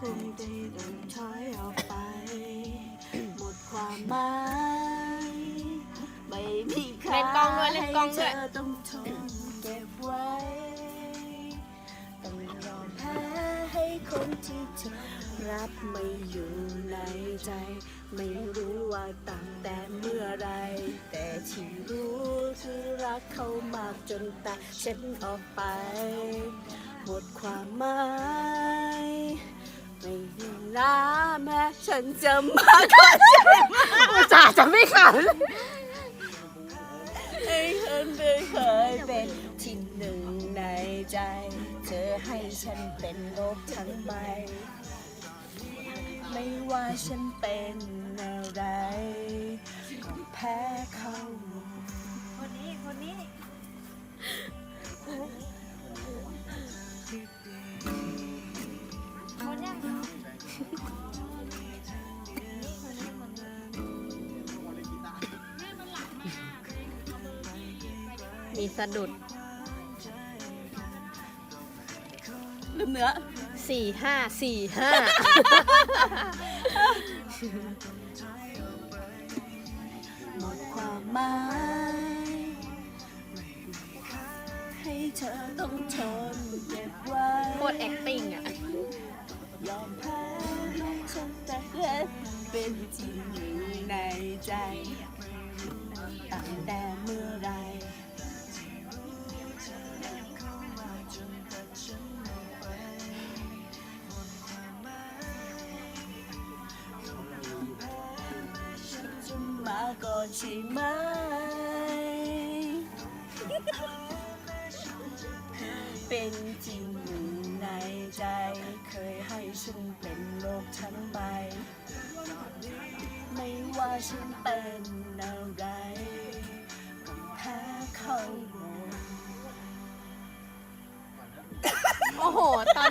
คงได้เดินถอยออกไป หมดความหมายไม่มีค่าเล่นกล้องด้วยเล่นกล้องด้วย ให้เธอต้องทนเก็บไว้ต้องยอมแพ้ให้คนที่เธอรับไม่อยู่ในใจ ไม่รู้ว่าตั้งแต่เมื่อไร แต่ที่รู้คือรักเขามากจนตัดฉันออกไป หมดความหมาย น้ำแม่ฉันจะมาก่อนใช่ไหมอุตส่าห์จะไม่ขันให้ฉันไม่เคยเป็นที่หนึ่งในใจ เธอให้ฉันเป็นโลกทั้งใบ ไม่ว่าฉันเป็นอะไร มีสะดุดลืมเนื้อสี่ห้าสี่ห้าหมดความหมายให้เธอต้องทนเก็บไว้โคตร acting อะยอมแพ้ให้ฉันแต่เกิดเป็นที่หนึ่งในใจ ก่อนใช่ไหม เป็นจริงอยู่ในใจ เคยให้ฉันเป็นโลกทั้งใบ ไม่ว่าฉันเป็นอะไรก็แพ้เขาหมด โอ้โห ตอน